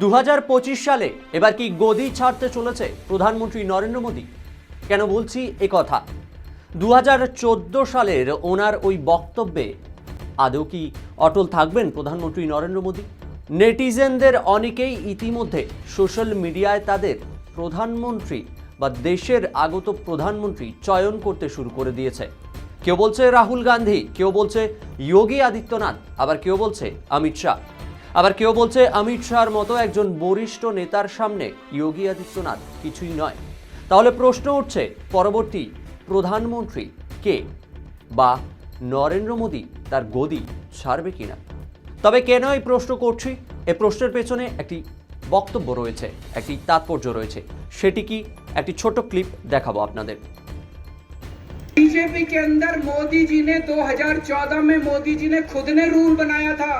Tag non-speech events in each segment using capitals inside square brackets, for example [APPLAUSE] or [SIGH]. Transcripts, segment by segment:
দু হাজার পঁচিশ সালে এবার কি গদি ছাড়তে চলেছে প্রধানমন্ত্রী নরেন্দ্র মোদী? কেন বলছি এ কথা? দু হাজার চোদ্দ সালের ওনার ওই বক্তব্যে আদৌ কি অটল থাকবেন প্রধানমন্ত্রী নরেন্দ্র মোদী? নেটিজেনদের অনেকেই ইতিমধ্যে সোশ্যাল মিডিয়ায় তাদের প্রধানমন্ত্রী বা দেশের আগত প্রধানমন্ত্রী চয়ন করতে শুরু করে দিয়েছে। কেউ বলছে রাহুল গান্ধী, কেউ বলছে যোগী আদিত্যনাথ, আবার কেউ বলছে অমিত শাহ। আবার কেউ বলছে অমিত শাহর মতো একজন বরিষ্ঠ নেতার সামনে যোগী আদিত্যনাথ কিছুই নয় তাহলে প্রশ্ন উঠছে পরবর্তী প্রধানমন্ত্রী কে বা নরেন্দ্র মোদী তার গদি ছাড়বে কিনা তবে কেন এই প্রশ্ন করছি এ প্রশ্নের পেছনে একটি বক্তব্য রয়েছে একটি তাৎপর্য রয়েছে সেটি কি একটি ছোট ক্লিপ দেখাবো আপনাদের बीजेपी के अंदर मोदी जी ने 2014 में मोदी जी ने खुद ने रूल बनाया था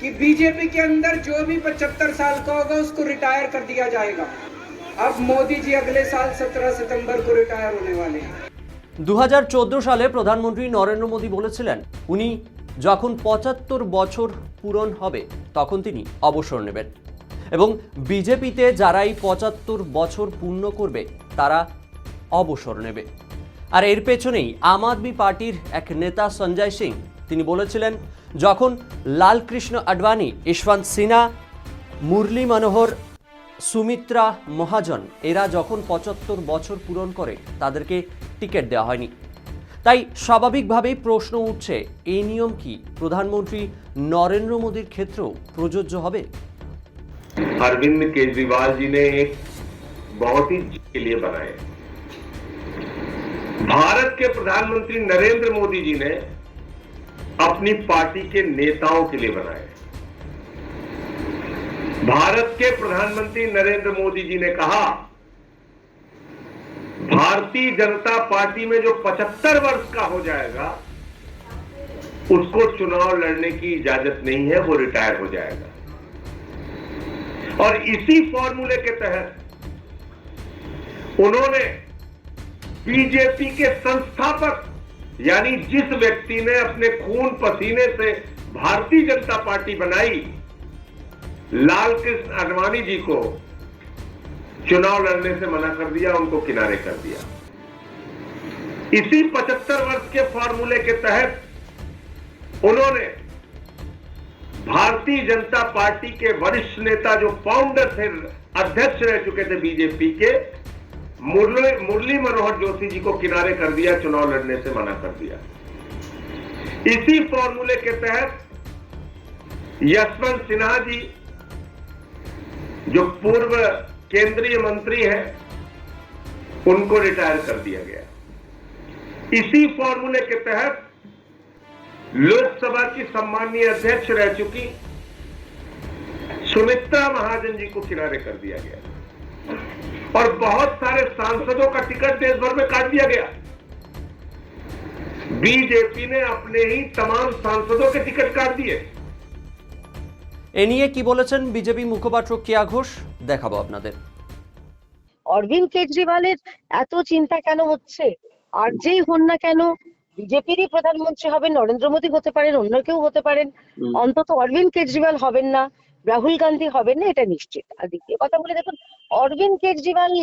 कि बीजेपी के अंदर जो भी 75 साल का होगा उसको रिटायर कर दिया जाएगा अब मोदी जी अगले साल 17 सितंबर को रिटायर होने वाले हैं দু সালে প্রধানমন্ত্রী নরেন্দ্র মোদী বলেছিলেন উনি যখন পঁচাত্তর বছর পূরণ হবে তখন তিনি অবসর নেবেন এবং বিজেপিতে যারা এই পঁচাত্তর বছর পূর্ণ করবে তারা অবসর নেবে আর এর পেছনেই আম আদমি পার্টির এক নেতা সঞ্জয় সিং তিনি বলেছিলেন যখন লালকৃষ্ণ আডবাণী যশবন্ত সিনহা মুরলী মনোহর সুমিত্রা মহাজন এরা যখন পঁচাত্তর বছর পূরণ করে তাদেরকে টিকিট দেওয়া হয়নি তাই স্বাভাবিকভাবেই প্রশ্ন উঠছে এই নিয়ম কি প্রধানমন্ত্রী নরেন্দ্র মোদীর ক্ষেত্রেও প্রযোজ্য হবে अरविंद केजरीवाल जी ने एक बहुत ही के लिए बनाए भारत के प्रधानमंत्री नरेंद्र मोदी जी ने अपनी पार्टी के नेताओं के लिए बनाए। भारत के प्रधानमंत्री नरेंद्र मोदी जी ने कहा, भारतीय जनता पार्टी में जो 75 वर्ष का हो जाएगा, उसको चुनाव लड़ने की इजाज़त नहीं है, वो रिटायर हो जाएगा। और इसी फॉर्मूले के तहत उन्होंने बीजेपी के संस्थापक यानी जिस व्यक्ति ने अपने खून पसीने से भारतीय जनता पार्टी बनाई, लाल कृष्ण आडवाणी जी को चुनाव लड़ने से मना कर दिया, उनको किनारे कर दिया। इसी 75 वर्ष के फॉर्मूले के तहत उन्होंने भारतीय जनता पार्टी के वरिष्ठ नेता, जो फाउंडर थे, अध्यक्ष रह चुके थे बीजेपी के मुरली मुरली मनोहर जोशी जी को किनारे कर दिया, चुनाव लड़ने से मना कर दिया। इसी फॉर्मूले के तहत यशवंत सिन्हा जी, जो पूर्व केंद्रीय मंत्री हैं, उनको रिटायर कर दिया गया। इसी फॉर्मूले के तहत लोकसभा की सम्माननीय अध्यक्ष रह चुकी सुमित्रा महाजन जी को किनारे कर दिया गया। और बहुत सारे सांसदों का टिकट देश भर में काट दिया गया बीजेपी ने अपने ही तमाम सांसदों के टिकट काट दिए এ নিয়ে কি বলেছেন বিজেপি মুখপাত্র কেয়া ঘোষ দেখাবো আপনাদের অরবিন্দ কেজরিওয়ালের এত চিন্তা কেন হচ্ছে আর যেই হন না কেন বিজেপিরই প্রধানমন্ত্রী হবেন নরেন্দ্র মোদী হতে পারেন অন্য কেউ হতে পারেন অন্তত অরবিন্দ কেজরিওয়াল হবেন না রাহুল গান্ধী হবেন না এটা নিশ্চিত আর দ্বিতীয় কথা বলে দেখুন অরবিন্দ কেজরিওয়াল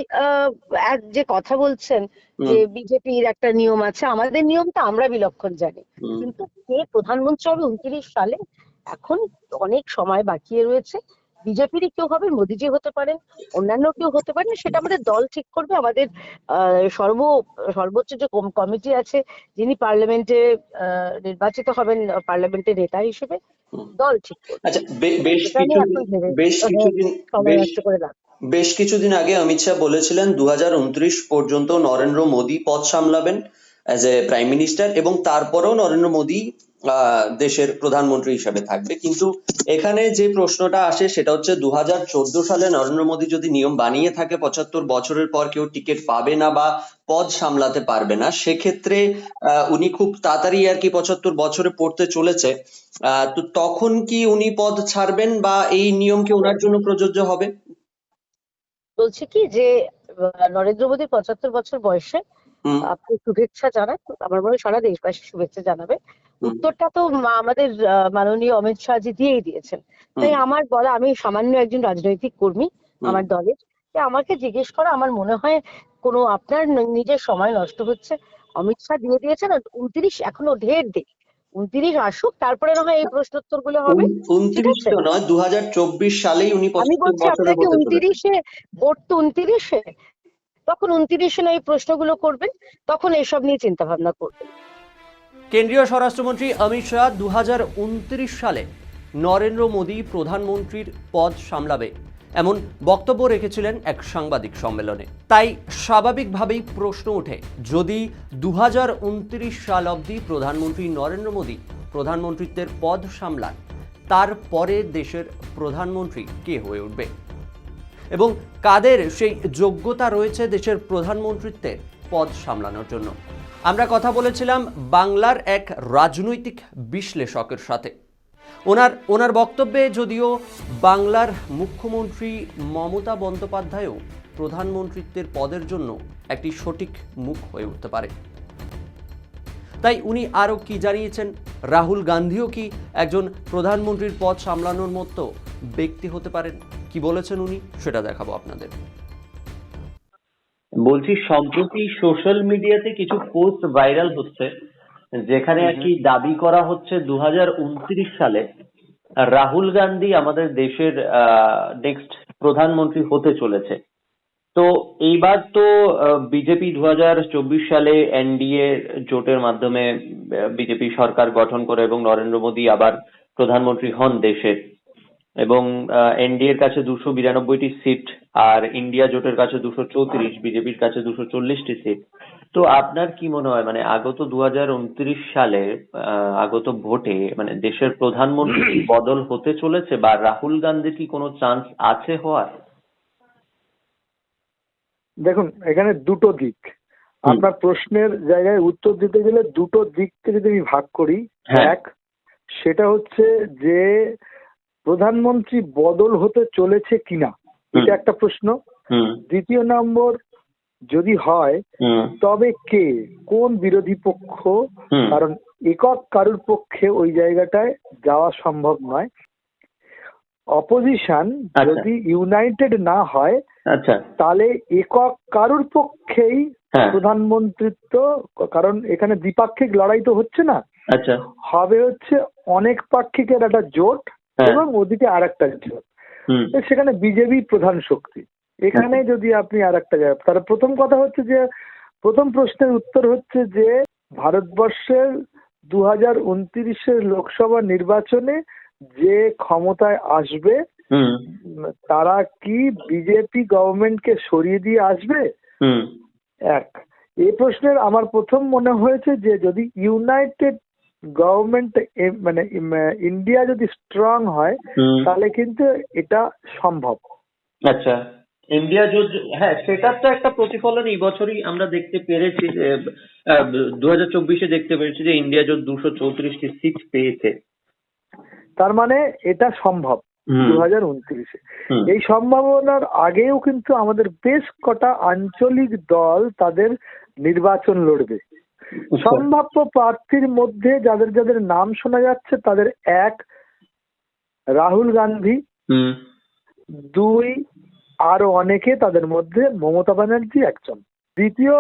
যে কথা বলছেন যে বিজেপির একটা নিয়ম আছে আমাদের নিয়মটা আমরা বিলক্ষণ জানি। কিন্তু কে প্রধানমন্ত্রী হবে উনত্রিশ সালে এখন অনেক সময় বাকি রয়েছে। বিজেপিরই কেউ হবে মোদিজি হতে পারেন অন্যান্য কেউ হতে পারেন সেটা আমাদের দল ঠিক করবে। আমাদের আহ, সর্ব সর্বোচ্চ যে কম- কমিটি আছে যিনি পার্লামেন্টে আহ, নির্বাচিত হবেন পার্লামেন্টের নেতা হিসেবে দল ঠিক করবে। আচ্ছা বেশ কিছুদিন বেশ করে লাভ বেশ কিছুদিন আগে অমিত শাহ বলেছিলেন দু হাজার উনত্রিশ পর্যন্ত নরেন্দ্র মোদী পদ সামলাবেন অ্যাজ এ প্রাইম মিনিস্টার এবং তারপরেও নরেন্দ্র মোদী দেশের প্রধানমন্ত্রী হিসাবে থাকবে। কিন্তু এখানে যে প্রশ্নটা আসে সেটা হচ্ছে দু হাজার চোদ্দ সালে নরেন্দ্র মোদী যদি নিয়ম বানিয়ে থাকে পঁচাত্তর বছরের পর কেউ টিকিট পাবে না বা পদ সামলাতে পারবে না, সেক্ষেত্রে উনি খুব তাড়াতাড়ি আর কি পঁচাত্তর বছরে পড়তে চলেছে। তো তখন কি উনি পদ ছাড়বেন বা এই নিয়ম কি ওনার জন্য প্রযোজ্য হবে? বলছে কি যে নরেন্দ্র মোদী পঁচাত্তর বছর বয়সে আপনি শুভেচ্ছা জানান। আমার মনে হয় সারা দেশবাসী শুভেচ্ছা জানাবে। উত্তরটা তো আমাদের মাননীয় অমিত শাহজি দিয়েই দিয়েছেন। তাই আমার বলা আমি সামান্য একজন রাজনৈতিক কর্মী আমার দলের। আমাকে জিজ্ঞেস করা আমার মনে হয় কোনো আপনার নিজের সময় নষ্ট হচ্ছে। অমিত শাহ দিয়ে দিয়েছেন উনত্রিশ এখনও ঢের দেরি উনত্রিশ আসুক তারপরে না হয় এই প্রশ্নোত্তরগুলো হবে ঠিক উনত্রিশ তো নয় দু হাজার চব্বিশ সালেই উনি আমি বলছি আপনাকে উনত্রিশে ভোট তো উনত্রিশে। তখন উনত্রিশে না এই প্রশ্নগুলো করবেন তখন এসব নিয়ে চিন্তা ভাবনা করবেন। কেন্দ্রীয় স্বরাষ্ট্রমন্ত্রী অমিত শাহ দু হাজার উনত্রিশ সালে নরেন্দ্র মোদী প্রধানমন্ত্রীর পদ সামলাবে। এমন বক্তব্য রেখেছিলেন এক সাংবাদিক সম্মেলনে। তাই স্বাভাবিকভাবেই প্রশ্ন ওঠে, যদি দু হাজার উনত্রিশ সাল অবধি প্রধানমন্ত্রী নরেন্দ্র মোদী প্রধানমন্ত্রীত্বের পদ সামলান তারপরে দেশের প্রধানমন্ত্রী কে হয়ে উঠবে? এবং কাদের সেই যোগ্যতা রয়েছে দেশের প্রধানমন্ত্রীত্বের পদ সামলানোর জন্য? আমরা কথা বলেছিলাম বাংলার এক রাজনৈতিক বিশ্লেষকের সাথে। ওনার ওনার বক্তব্যে যদিও বাংলার মুখ্যমন্ত্রী মমতা বন্দ্যোপাধ্যায়ও প্রধানমন্ত্রীত্বের পদের জন্য একটি সঠিক মুখ হয়ে উঠতে পারে। তাই উনি আরও কি জানিয়েছেন? রাহুল গান্ধীও কি একজন প্রধানমন্ত্রীর পদ সামলানোর মতো ব্যক্তি হতে পারেন? কি বলেছেন উনি? সেটা দেখাবো আপনাদের। বলছি সম্প্রতি সোশ্যাল মিডিয়াতে কিছু পোস্ট ভাইরাল হচ্ছে যেখানে আর কি দাবি করা হচ্ছে দু হাজার উনত্রিশ সালে রাহুল গান্ধী আমাদের দেশের নেক্সট প্রধানমন্ত্রী হতে চলেছে। তো এইবার তো বিজেপি দুহাজার চব্বিশ সালে এনডিএ জোটের মাধ্যমে বিজেপি সরকার গঠন করে এবং নরেন্দ্র মোদী আবার প্রধানমন্ত্রী হন দেশের। এবং এনডিএ এর কাছে দুশো বিরানব্বইটি সিট আর ইন্ডিয়া জোটের কাছে দুশো চৌত্রিশ বিজেপির কাছে দুশো চল্লিশটি সিট। তো আপনার কি মনে হয়? মানে আগত দু হাজার উনত্রিশ সালে আহ, আগত ভোটে মানে দেশের প্রধানমন্ত্রী কি [CLEARS THROAT] বদল হতে চলেছে বা রাহুল গান্ধীর কি কোনো চান্স আছে হওয়ার? দেখুন এখানে দুটো দিক। আপনার প্রশ্নের জায়গায় উত্তর দিতে গেলে দুটো দিককে যদি আমি ভাগ করি হ্যাঁ। এক সেটা হচ্ছে যে প্রধানমন্ত্রী বদল হতে চলেছে কিনা এটা একটা প্রশ্ন। দ্বিতীয় নম্বর যদি হয় তবে কে? কোন বিরোধী পক্ষ? কারণ একক কারুর পক্ষে ওই জায়গাটায় যাওয়া সম্ভব নয়। অপোজিশন আচ্ছা। যদি ইউনাইটেড না হয় আচ্ছা। তাহলে একক কারুর পক্ষেই হ্যাঁ। প্রধানমন্ত্রিত্ব কারণ এখানে দ্বিপাক্ষিক লড়াই তো হচ্ছে না। আচ্ছা। হবে হচ্ছে অনেক পাক্ষিকের একটা জোট হ্যাঁ। এবং ওদিকে আর একটা জোট সেখানে বিজেপি প্রধান শক্তি। এখানে যদি আপনি আর একটা জায়গা তাহলে প্রথম কথা হচ্ছে যে প্রথম প্রশ্নের উত্তর হচ্ছে যে ভারতবর্ষের দু হাজার উনত্রিশের লোকসভা নির্বাচনে যে ক্ষমতায় আসবে তারা কি বিজেপি গভর্নমেন্টকে সরিয়ে দিয়ে আসবে? হুম। এক। এই প্রশ্নের আমার প্রথম মনে হয়েছে যে যদি ইউনাইটেড গভর্নমেন্ট মানে ইন্ডিয়া যদি স্ট্রং হয় তাহলে কিন্তু এটা সম্ভব। আচ্ছা। ইন্ডিয়া জোট হ্যাঁ সেটার তো একটা প্রতিফলন এই বছরই আমরা দেখতে পেরেছি যে দু হাজার চব্বিশে দেখতে পেরেছি যে ইন্ডিয়া জোট দুশো চৌত্রিশটি সিট পেয়েছে। তার মানে এটা সম্ভব দু হাজার উনত্রিশে। এই সম্ভাবনার আগেও কিন্তু আমাদের বেশ কটা আঞ্চলিক দল তাদের নির্বাচন লড়বে। সম্ভাব্য প্রার্থীর মধ্যে যাদের যাদের নাম শোনা যাচ্ছে তাদের এক রাহুল গান্ধী হুম, দুই আরও অনেকে তাদের মধ্যে মমতা ব্যানার্জি একজন। দ্বিতীয়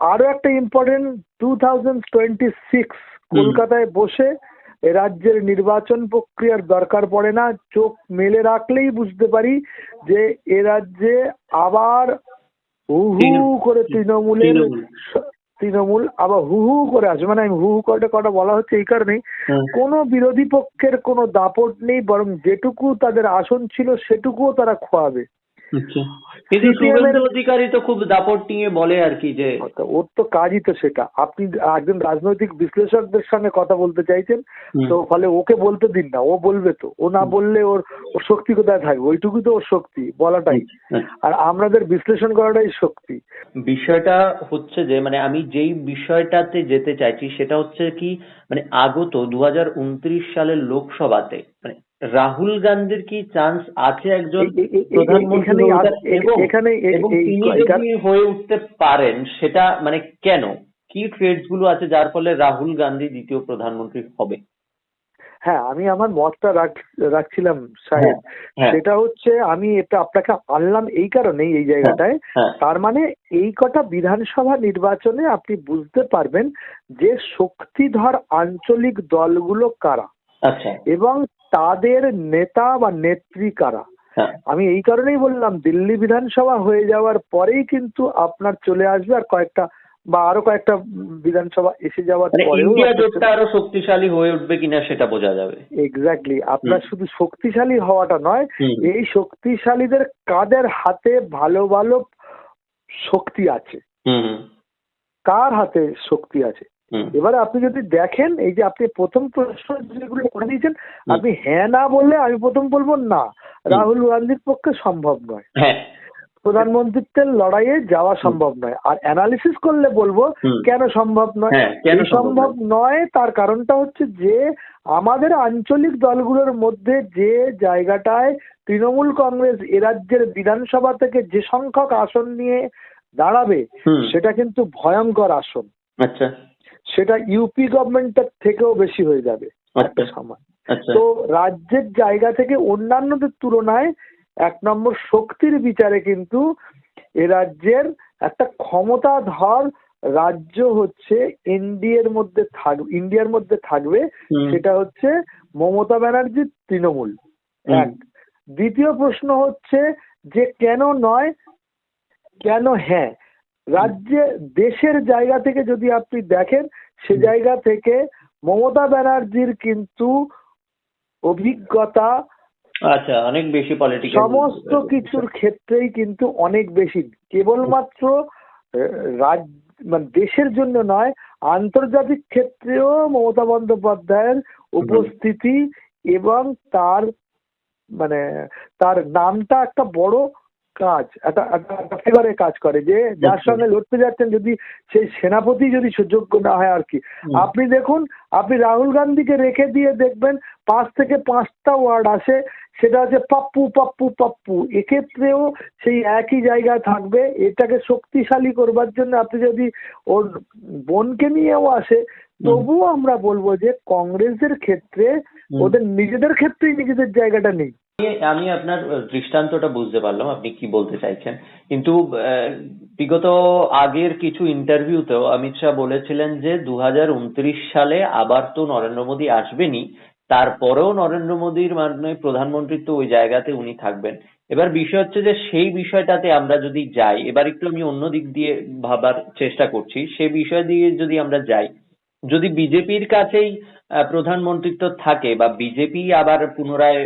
আরও একটা important two thousand twenty six কলকাতায় বসে রাজ্যের নির্বাচন প্রক্রিয়ার দরকার পড়ে না চোখ মেলে রাখলেই বুঝতে পারি যে এ রাজ্যে আবার হু করে তৃণমূলের তৃণমূল। আবার হু হু করে আসবে। মানে আমি হু হু করে কটা বলা হচ্ছে এই কারণেই। হুম, কোনো বিরোধী পক্ষের কোনো দাপট নেই বরং যেটুকু তাদের আসন ছিল সেটুকুও তারা খোয়াবে। কিন্তু শুভেন্দু অধিকারী তো খুব দাপট নিয়ে বলে আর কি যে ওর তো কাজই তো সেটা। আপনি একজন রাজনৈতিক বিশ্লেষকদের সঙ্গে কথা বলতে চাইছেন তো ফলে ওকে বলতে দিন না ও বলবে তো। ও না বললে ওর ওর শক্তি কোথায় থাকবে? ওইটুকুই তো ওর শক্তি বলাটাই। আচ্ছা। আর আমাদের বিশ্লেষণ করাটাই শক্তি। বিষয়টা হচ্ছে যে মানে আমি যেই বিষয়টাতে যেতে চাইছি সেটা হচ্ছে কি মানে আগত দু হাজার উনত্রিশ সালের লোকসভাতে মানে রাহুল গান্ধীর কি চান্স আছে একজন প্রধানমন্ত্রী হয়ে এখানে এবং তিনি যদি হয়ে উঠতে পারেন সেটা মানে কেন? কি ট্রেডসগুলো আছে যার ফলে রাহুল গান্ধী দ্বিতীয় প্রধানমন্ত্রী হবে? হ্যাঁ আমি আমার মতটা রাখ- রাখছিলাম সাহেব। হ্যাঁ। সেটা হচ্ছে আমি এটা আপনাকে আনলাম এই কারণেই এই জায়গাটায়। হ্যাঁ। তার মানে এই কটা বিধানসভা নির্বাচনে আপনি বুঝতে পারবেন যে শক্তিধর আঞ্চলিক দলগুলো কারা। এবং তাদের নেতা বা নেত্রী কারা? হ্যাঁ। আমি এই কারণেই বললাম দিল্লি বিধানসভা হয়ে যাওয়ার পরেই কিন্তু আপনার চলে আসবে আর কয়েকটা বা আরও কয়েকটা বিধানসভা এসে যাওয়ার মানে পরেও ইন্ডিয়া জোটটা আরও শক্তিশালী হয়ে উঠবে কিনা সেটা বোঝা যাবে। এক্স্যাক্টলি আপনার শুধু শক্তিশালী হওয়াটা নয় এই শক্তিশালীদের কাদের হাতে ভালো ভালো শক্তি আছে? কার হাতে শক্তি আছে? এবারে আপনি যদি দেখেন এই যে আপনি প্রথম প্রশ্ন যেগুলো করে দিয়েছেন। আপনি হ্যাঁ না বললে আমি প্রথম বলব না। রাহুল গান্ধীর পক্ষে সম্ভব নয়। হ্যাঁ। প্রধানমন্ত্রীত্বের লড়াইয়ে যাওয়া সম্ভব নয়। আর অ্যানালিসিস করলে বলব কেন সম্ভব নয়? হ্যাঁ কেন সম্ভব নয়? তার কারণটা হচ্ছে যে আমাদের আঞ্চলিক দলগুলোর মধ্যে যে জায়গাটায় তৃণমূল কংগ্রেস এ রাজ্যের বিধানসভা থেকে যে সংখ্যক আসন নিয়ে দাঁড়াবে সেটা কিন্তু ভয়ঙ্কর আসন। আচ্ছা। সেটা ইউপি গভর্নমেন্টের থেকেও বেশি হয়ে যাবে একটা আচ্ছা। সময়। আচ্ছা। তো রাজ্যের জায়গা থেকে অন্যান্যদের তুলনায় এক নম্বর শক্তির বিচারে কিন্তু এ রাজ্যের একটা ক্ষমতাধর রাজ্য হচ্ছে এনডিএর মধ্যে থাক ইন্ডিয়ার মধ্যে থাকবে সেটা হচ্ছে মমতা ব্যানার্জির তৃণমূল। এক। দ্বিতীয় প্রশ্ন হচ্ছে যে কেন নয় কেন হ্যাঁ? রাজ্যে দেশের জায়গা থেকে যদি আপনি দেখেন সে জায়গা থেকে মমতা ব্যানার্জির কিন্তু অভিজ্ঞতা আচ্ছা অনেক বেশি পলিটিক্যাল সমস্ত কিছুর ক্ষেত্রেই কিন্তু অনেক বেশি। কেবলমাত্র রাজ মানে দেশের জন্য নয় আন্তর্জাতিক ক্ষেত্রেও মমতা বন্দ্যোপাধ্যায়ের উপস্থিতি এবং তার মানে তার নামটা একটা বড় কাজ একটা একটা ফেভারে কাজ করে যে যার। সঙ্গে লড়তে যাচ্ছেন যদি সেই সেনাপতি যদি সুযোগ্য না হয় আর কি। আপনি দেখুন আপনি রাহুল গান্ধীকে রেখে দিয়ে দেখবেন পাঁচ থেকে পাঁচটা ওয়ার্ড আসে সেটা হচ্ছে পাপ্পু পাপ্পু পাপ্পু। এক্ষেত্রেও সেই একই জায়গায় থাকবে এটাকে শক্তিশালী করবার জন্য আপনি যদি ওর বোনকে নিয়েও আসে তবুও আমরা বলব যে কংগ্রেসের ক্ষেত্রে ওদের নিজেদের ক্ষেত্রেই নিজেদের জায়গাটা নেই। আমি- আপনার দৃষ্টান্তটা বুঝতে পারলাম, আপনি কি বলতে চাইছেন। কিন্তু বিগত আগের কিছু ইন্টারভিউতেও অমিত শাহ বলেছিলেন যে, দুহাজার উনত্রিশ সালে আবার তো নরেন্দ্র মোদী আসবেনই, তারপরেও নরেন্দ্র মোদীর মানে প্রধানমন্ত্রীত্ব ওই জায়গাতে উনি থাকবেন। এবার বিষয় হচ্ছে যে, সেই বিষয়টাতে আমরা যদি যাই, এবার একটু আমি অন্য দিক দিয়ে ভাবার চেষ্টা করছি, সে বিষয় দিয়ে যদি আমরা যাই যদি বিজেপির কাছেই প্রধানমন্ত্রিত্ব থাকে বা বিজেপি আবার পুনরায়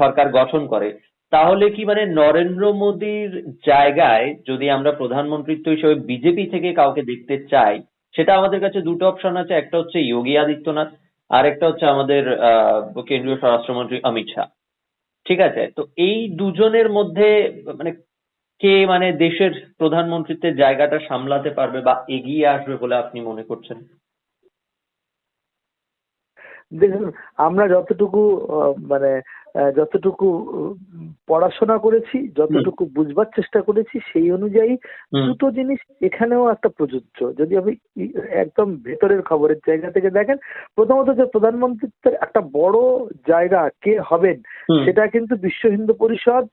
সরকার গঠন করে, তাহলে কি মানে নরেন্দ্র মোদীর জায়গায় যদি আমরা প্রধানমন্ত্রিত্ব হিসেবে বিজেপি থেকে কাউকে দেখতে চাই, সেটা আমাদের কাছে দুটো অপশন আছে, একটা হচ্ছে যোগী আদিত্যনাথ আর একটা হচ্ছে আমাদের কেন্দ্রীয় স্বরাষ্ট্রমন্ত্রী অমিত শাহ। ঠিক আছে? তো এই দুজনের মধ্যে মানে কে মানে দেশের প্রধানমন্ত্রিত্বের জায়গাটা সামলাতে পারবে বা এগিয়ে আসবে বলে আপনি মনে করছেন? দেখুন আমরা যতটুকু মানে যতটুকু পড়াশোনা করেছি যতটুকু বুঝবার চেষ্টা করেছি সেই অনুযায়ী। দুটো জিনিস এখানেও একটা প্রযোজ্য। যদি আপনি একদম ভেতরের খবরের জায়গা থেকে দেখেন প্রথমত যে প্রধানমন্ত্রিত্বের একটা বড় জায়গা কে হবেন সেটা কিন্তু বিশ্ব হিন্দু পরিষদ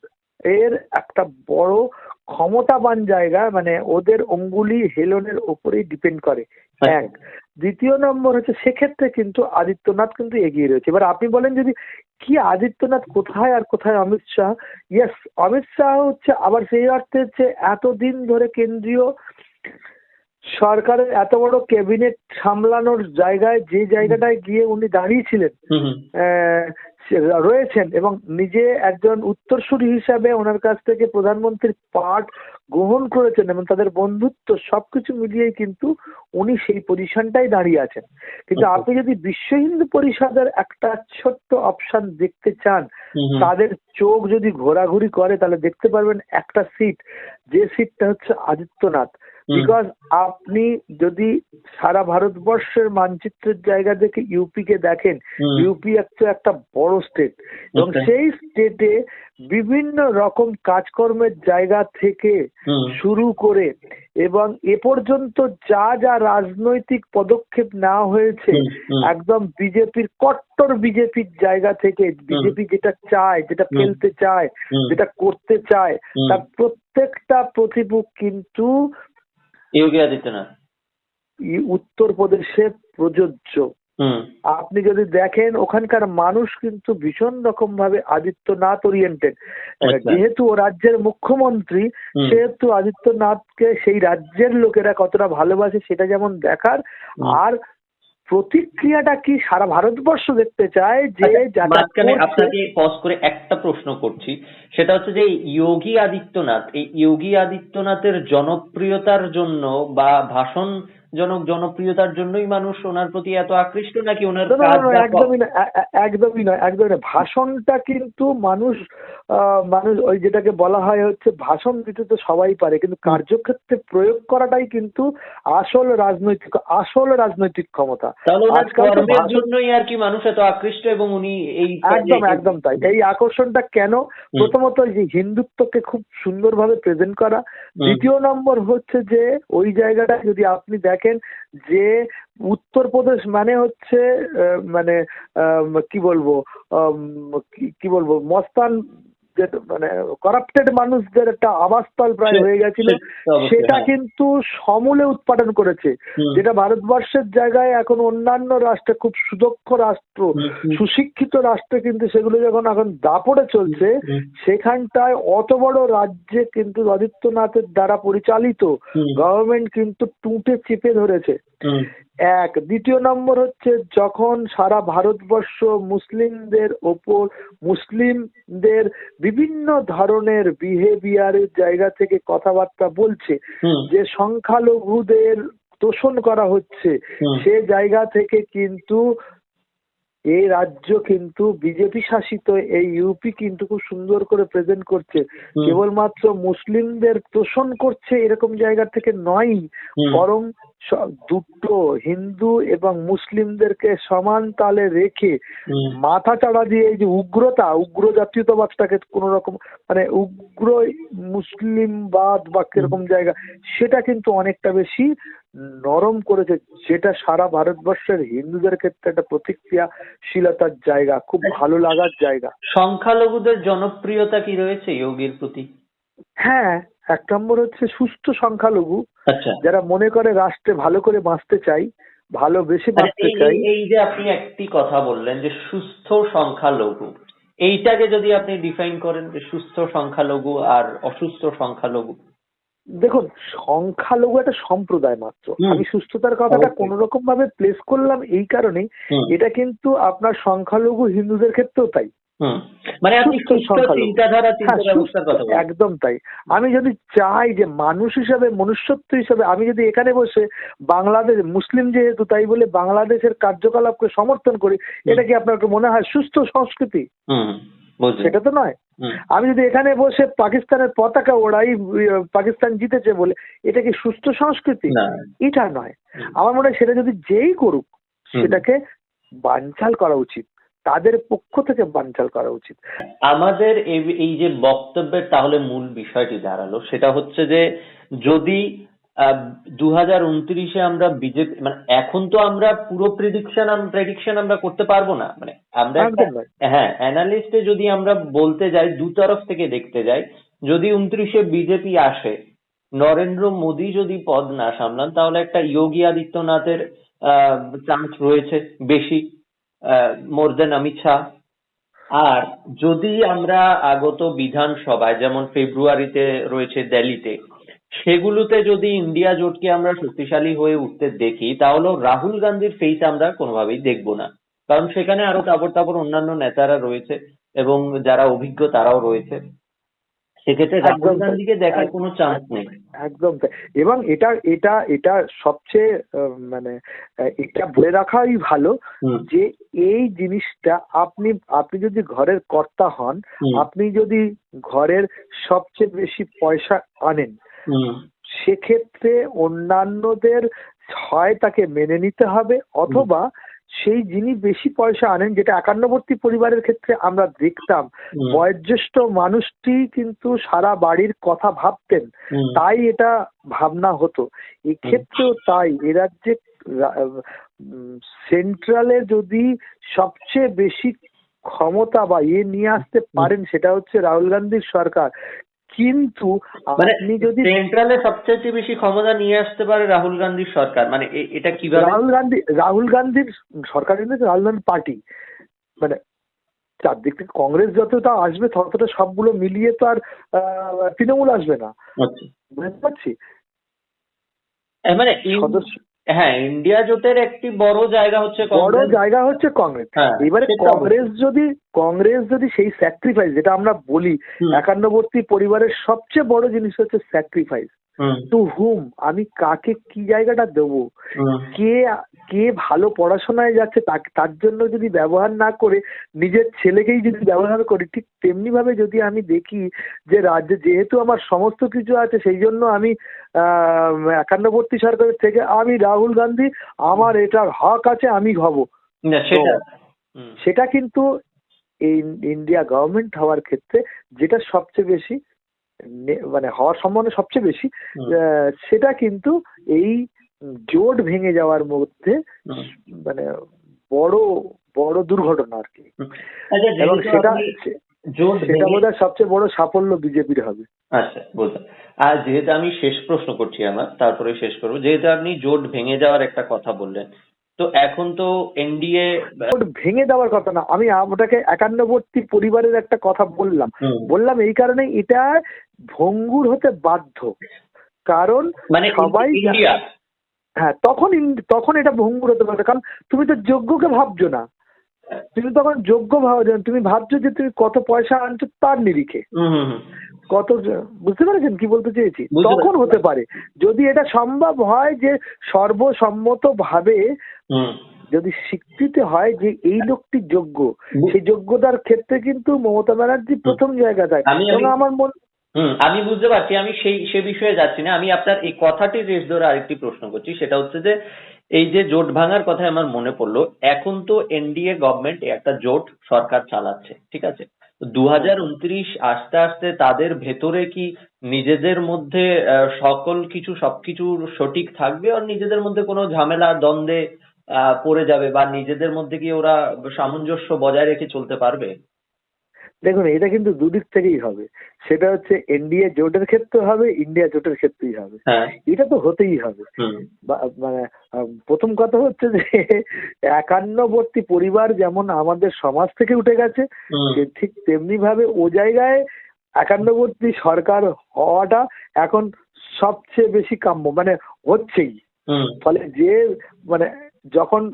এর একটা বড় ক্ষমতাবান জায়গা মানে ওদের অঙ্গুলি হেলনের ওপরেই ডিপেন্ড করে। আচ্ছা। এক। দ্বিতীয় নম্বর হচ্ছে সেক্ষেত্রে কিন্তু আদিত্যনাথ কিন্তু এগিয়ে রয়েছে। এবার আপনি বলেন যদি কি আদিত্যনাথ কোথায় আর কোথায় অমিত শাহ? ইয়েস অমিত শাহ হচ্ছে আবার সেই অর্থে হচ্ছে এতদিন ধরে কেন্দ্রীয় সরকারের এত বড় ক্যাবিনেট সামলানোর জায়গায় যে জায়গাটায় গিয়ে উনি দাঁড়িয়েছিলেন রয়েছেন এবং নিজে একজন উত্তরসূরি হিসাবে ওনার কাছ থেকে প্রধানমন্ত্রীর পাঠ গ্রহণ করেছেন এবং তাদের বন্ধুত্ব সবকিছু মিলিয়েই কিন্তু উনি সেই পজিশনটাই দাঁড়িয়ে আছেন কিন্তু আচ্ছা। আপনি যদি বিশ্ব হিন্দু পরিষদের একটা ছোট্ট অপশন দেখতে চান। তাদের চোখ যদি ঘোরাঘুরি করে তাহলে দেখতে পারবেন একটা সিট যে সিটটা হচ্ছে আদিত্যনাথ। বিকজ আপনি যদি সারা ভারতবর্ষের মানচিত্রের জায়গা থেকে ইউপি কে দেখেন ইউপি একটা একটা বড় স্টেট এবং। সেই স্টেটে বিভিন্ন রকম কাজকর্মের জায়গা থেকে শুরু করে এবং এ পর্যন্ত যা যা রাজনৈতিক পদক্ষেপ নেওয়া হয়েছে। একদম বিজেপির কট্টর বিজেপির জায়গা থেকে বিজেপি যেটা চায় যেটা ফেলতে চায় যেটা করতে চায়। তার প্রত্যেকটা প্রতিভূ কিন্তু যোগী আদিত্যনাথ। উত্তরপ্রদেশে প্রযোজ্য। আপনি যদি দেখেন ওখানকার মানুষ কিন্তু ভীষণ রকম ভাবে আদিত্যনাথ ওরিয়েন্টেড আচ্ছা। যেহেতু ও রাজ্যের মুখ্যমন্ত্রী সেহেতু আদিত্যনাথকে সেই রাজ্যের লোকেরা কতটা ভালোবাসে সেটা যেমন দেখার আর প্রতিক্রিয়াটা কি সারা ভারতবর্ষ দেখতে চায় যে আচ্ছা, মাঝখানে আপনাকে পজ করে একটা প্রশ্ন করছি। সেটা হচ্ছে যে যোগী আদিত্যনাথ এই যোগী আদিত্যনাথের জনপ্রিয়তার জন্য বা ভাষণ জনক জনপ্রিয়তার জন্যই মানুষ ওনার প্রতি এত আকৃষ্ট নাকি ওনার না, না, না, না, একদমই না একদমই নয় একদমই নয় ভাষণটা কিন্তু মানুষ মানুষ ওই যেটাকে বলা হয় হচ্ছে ভাষণ দিতে তো সবাই পারে কিন্তু কার্যক্ষেত্রে প্রয়োগ করাটাই কিন্তু আসল রাজনৈতিক আসল রাজনৈতিক ক্ষমতা। জন্যই আর কি মানুষ এত আকৃষ্ট এবং উনি এই একদম একদম তাই। এই আকর্ষণটা কেন? প্রথমত যে হিন্দুত্বকে খুব সুন্দরভাবে প্রেজেন্ট করা। দ্বিতীয় নম্বর হচ্ছে যে ওই জায়গাটা যদি আপনি দেখেন যে উত্তরপ্রদেশ মানে হচ্ছে মানে কি বলব কি বলব মস্তান যে মানে করাপ্টেড মানুষদের একটা আবাসস্থল প্রায় হয়ে গেছিল। সেটা হ্যাঁ। কিন্তু সমূলে উৎপাদন করেছে। যেটা ভারতবর্ষের জায়গায় এখন অন্যান্য রাষ্ট্রে খুব সুদক্ষ রাষ্ট্র। সুশিক্ষিত রাষ্ট্রে কিন্তু সেগুলো যখন এখন দাপড়ে চলছে সেখানটায় অত বড় রাজ্যে কিন্তু আদিত্যনাথের দ্বারা পরিচালিত গভর্নমেন্ট কিন্তু টুটে চেপে ধরেছে। এক। দ্বিতীয় নম্বর হচ্ছে যখন সারা ভারতবর্ষ মুসলিমদের ওপর মুসলিমদের বিভিন্ন ধরনের বিহেভিয়ারের জায়গা থেকে কথাবার্তা বলছে যে সংখ্যালঘুদের তোষণ করা হচ্ছে সে জায়গা থেকে কিন্তু এই রাজ্য কিন্তু বিজেপি শাসিত এই ইউপি কিন্তু খুব সুন্দর করে প্রেজেন্ট করছে। কেবলমাত্র মুসলিমদের তোষণ করছে এরকম জায়গা থেকে নয় বরং দুটো হিন্দু এবং মুসলিমদেরকে সমান তালে রেখে মাথা চাড়া দিয়ে এই যে উগ্রতা উগ্র জাতীয়তাবাদটাকে কোন রকম মানে উগ্র মুসলিমবাদ বা কীরকম জায়গা সেটা কিন্তু অনেকটা বেশি নরম করেছে যেটা সারা ভারতবর্ষের হিন্দুদের ক্ষেত্রে একটা প্রতিক্রিয়াশীলতার জায়গা খুব ভালো লাগার জায়গা। সংখ্যালঘুদের জনপ্রিয়তা কি রয়েছে যোগীর প্রতি? হ্যাঁ এক নম্বর হচ্ছে সুস্থ সংখ্যালঘু। আচ্ছা। যারা মনে করে রাষ্ট্রে ভালো করে বাঁচতে চাই ভালো বেশি আচ্ছা, বাঁচতে চাই। এই- এই যে আপনি একটি কথা বললেন যে সুস্থ সংখ্যালঘু এইটাকে যদি আপনি ডিফাইন করেন যে সুস্থ সংখ্যালঘু আর অসুস্থ সংখ্যালঘু দেখুন সংখ্যালঘু একটা সম্প্রদায় মাত্র। আমি সুস্থতার কথাটা। কোন রকম ভাবে প্লেস করলাম এই কারণে এটা কিন্তু আপনার সংখ্যালঘু হিন্দুদের ক্ষেত্রেও তাই। মানে আপনি হ্যাঁ, একদম তাই। আমি যদি চাই যে মানুষ হিসাবে মনুষ্যত্ব হিসাবে আমি যদি এখানে বসে বাংলাদেশ মুসলিম যেহেতু তাই বলে বাংলাদেশের কার্যকলাপকে সমর্থন করি এটা কি আপনার মনে হয় সুস্থ সংস্কৃতি? হুম সেটা তো নয়। আমি যদি এখানে বসে পাকিস্তানের পতাকা ওড়াই পাকিস্তান জিতেছে বলে এটা কি সুস্থ সংস্কৃতি? এটা নয়। আমার মনে হয় সেটা যদি যেই করুক সেটাকে বানচাল করা উচিত। তাদের পক্ষ থেকে বানচাল করা উচিত। আমাদের এই- এই যে বক্তব্যের তাহলে মূল বিষয়টি দাঁড়াল। সেটা হচ্ছে যে যদি দু হাজার উনত্রিশে আমরা বিজেপি মানে এখন তো আমরা পুরো প্রেডিকশন প্রেডিকশন আমরা করতে পারব না মানে আমরা। হ্যাঁ অ্যানালিস্টে যদি আমরা বলতে যাই দু তরফ থেকে দেখতে যাই যদি উনত্রিশে বিজেপি আসে নরেন্দ্র মোদী যদি পদ না সামলান তাহলে একটা যোগী আদিত্যনাথের চান্স রয়েছে বেশি মোর দেন অমিত শাহ আর যদি আমরা আগত বিধানসভায় যেমন ফেব্রুয়ারিতে রয়েছে দিল্লিতে সেগুলোতে যদি ইন্ডিয়া জোটকে আমরা শক্তিশালী হয়ে উঠতে দেখি তাহলে রাহুল গান্ধীর ফেস আমরা কোনোভাবেই দেখব না। কারণ সেখানে আরও তাপর তাপর অন্যান্য নেতারা রয়েছে এবং যারা অভিজ্ঞ তারাও রয়েছে। সেক্ষেত্রে রাহুল গান্ধীকে দেখার কোনো চান্স নেই। একদম তাই। এবং এটা এটা এটা সবচেয়ে মানে এটা বলে রাখাই ভালো যে এই জিনিসটা আপনি আপনি যদি ঘরের কর্তা হন আপনি যদি ঘরের সবচেয়ে বেশি পয়সা আনেন সেক্ষেত্রে অন্যান্যদের হয় তাকে মেনে নিতে হবে অথবা সেই যিনি বেশি পয়সা আনেন যেটা একান্নবর্তী পরিবারের ক্ষেত্রে আমরা দেখতাম বয়োজ্যেষ্ঠ মানুষটি কিন্তু সারা বাড়ির কথা ভাবতেন তাই এটা ভাবনা হতো। এক্ষেত্রেও তাই এ রাজ্যে সেন্ট্রালে যদি সবচেয়ে বেশি ক্ষমতা বা ইয়ে নিয়ে আসতে পারেন সেটা হচ্ছে রাহুল গান্ধীর সরকার। কিন্তু মানে আপনি যদি সেন্ট্রালে সবচেয়ে বেশি ক্ষমতা নিয়ে আসতে পারে রাহুল গান্ধীর সরকার। মানে এটা কীভাবে? রাহুল গান্ধী রাহুল গান্ধীর সরকার কিন্তু রাহুল গান্ধী পার্টি। মানে চারদিক থেকে কংগ্রেস যতটা আসবে ততটা সবগুলো মিলিয়ে তো আর তৃণমূল আসবে না। আচ্ছা। বুঝতে পারছি? মানে সদস্য হ্যাঁ ইন্ডিয়া জোটের একটি বড় জায়গা হচ্ছে বড় জায়গা হচ্ছে কংগ্রেস। হ্যাঁ, এবারে কংগ্রেস যদি কংগ্রেস যদি সেই স্যাক্রিফাইস যেটা আমরা বলি একান্নবর্তী পরিবারের সবচেয়ে বড় জিনিস হচ্ছে স্যাক্রিফাইস টু হুম আমি কাকে কি জায়গাটা দেবো? কে কে ভালো পড়াশোনায় যাচ্ছে তার জন্য যদি ব্যবহার না করে নিজের ছেলেকেই যদি ব্যবহার করি ঠিক তেমনি ভাবে যদি আমি দেখি যে রাজ্যে যেহেতু আমার সমস্ত কিছু আছে সেই জন্য আমি আহ, একান্নবর্তী সরকারের থেকে আমি রাহুল গান্ধী আমার এটার হক আছে আমি হব। সেটা কিন্তু এই ইন্ডিয়া গভর্নমেন্ট হওয়ার ক্ষেত্রে যেটা সবচেয়ে বেশি মানে হওয়ার সম্ভাবনা সবচেয়ে বেশি। সেটা কিন্তু এই জোট ভেঙে যাওয়ার মধ্যে মানে বড় বড় দুর্ঘটনা আর কি। আচ্ছা এবং সেটা সেটা বোধ সবচেয়ে বড় সাফল্য বিজেপির হবে। আচ্ছা বুঝলাম। আর যেহেতু আমি শেষ প্রশ্ন করছি আমার তারপরে শেষ করব। যেহেতু আপনি জোট ভেঙে যাওয়ার একটা কথা বললেন তো এখন তো এনডিএ ভেঙে দেওয়ার কথা না। আমি ওটাকে একান্নবর্তী পরিবারের একটা কথা বললাম। বললাম এই কারণে এটা ভঙ্গুর হতে বাধ্য। কারণ মানে সবাই হ্যাঁ তখন তখন এটা ভঙ্গুর হতে পারে কারণ তুমি তো যোগ্যকে ভাবছ না। তুমি তখন যোগ্য ভাবছ না। তুমি ভাবছ যে তুমি কত পয়সা আনছো তার নিরিখে। কত বুঝতে পেরেছেন কি বলতে চেয়েছি? তখন হতে পারে। যদি এটা সম্ভব হয় যে সর্বসম্মত ভাবে যদি স্বীকৃতি হয় যে এই লোকটি যোগ্য সেই যোগ্যতার ক্ষেত্রে কিন্তু মমতা ব্যানার্জি প্রথম জায়গা আমি- এবং আমি- আমার মন হুম আমি বুঝতে পারছি আমি সেই সে বিষয়ে যাচ্ছি না। আমি আপনার এই কথাটি রেস ধরে আরেকটি প্রশ্ন করছি সেটা হচ্ছে যে এই যে জোট ভাঙার কথা আমার মনে পড়ল এখন তো এনডিএ গভর্নমেন্ট একটা জোট সরকার চালাচ্ছে ঠিক আছে? দু ঊনত্রিশ আস্তে আস্তে তাদের ভেতরে কি নিজেদের মধ্যে আহ, সকল কিছু সবকিছু সঠিক থাকবে আর নিজেদের মধ্যে কোনো ঝামেলা দ্বন্দ্বে আহ, পড়ে যাবে বা নিজেদের মধ্যে কি ওরা সামঞ্জস্য বজায় রেখে চলতে পারবে? দেখুন এটা কিন্তু দুদিক থেকেই হবে। সেটা হচ্ছে এনডিএ জোটের ক্ষেত্রে হবে ইন্ডিয়া জোটের ক্ষেত্রেই হবে। হ্যাঁ। এটা তো হতেই হবে। মানে প্রথম কথা হচ্ছে যে একান্নবর্তী পরিবার যেমন আমাদের সমাজ থেকে উঠে গেছে ঠিক তেমনি ভাবে ও জায়গায় একান্নবর্তী সরকার হওয়াটা এখন সবচেয়ে বেশি কাম্য মানে হচ্ছেই। ফলে যে মানে যখন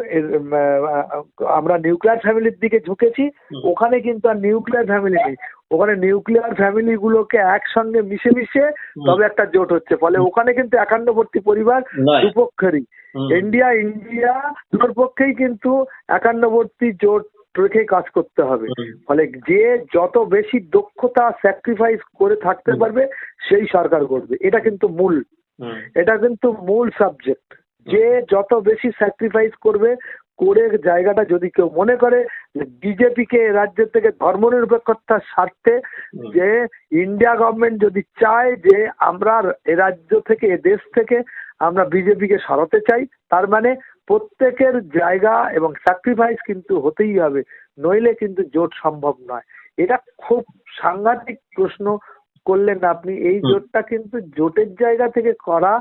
আমরা নিউক্লিয়ার ফ্যামিলির দিকে ঝুঁকেছি ওখানে কিন্তু আর নিউক্লিয়ার ফ্যামিলি নেই। ওখানে নিউক্লিয়ার ফ্যামিলি গুলোকে একসঙ্গে মিশে মিশে তবে একটা জোট হচ্ছে। ফলে ওখানে কিন্তু একান্নবর্তী পরিবার দুপক্ষেরই। ইন্ডিয়া ইন্ডিয়া দুটোর পক্ষেই কিন্তু একান্নবর্তী জোট রেখে কাজ করতে হবে। ফলে যে যত বেশি দক্ষতা স্যাক্রিফাইস করে থাকতে পারবে সেই সরকার করবে এটা কিন্তু মূল। এটা কিন্তু মূল সাবজেক্ট যে যত বেশি স্যাক্রিফাইস করবে করে জায়গাটা যদি কেউ মনে করে বিজেপিকে রাজ্যের থেকে ধর্মনিরপেক্ষতার স্বার্থে যে ইন্ডিয়া গভর্নমেন্ট যদি চায় যে আমরা এ রাজ্য থেকে এ দেশ থেকে আমরা বিজেপিকে সরাতে চাই তার মানে প্রত্যেকের জায়গা এবং স্যাক্রিফাইস কিন্তু হতেই হবে নইলে কিন্তু জোট সম্ভব নয়। এটা খুব সাংঘাতিক প্রশ্ন করলেন আপনি। এই জোটটা কিন্তু জোটের জায়গা থেকে করা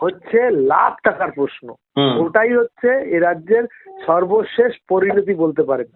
হচ্ছে লাখ টাকার প্রশ্ন। ওটাই হচ্ছে এ রাজ্যের সর্বশেষ পরিণতি বলতে পারেন।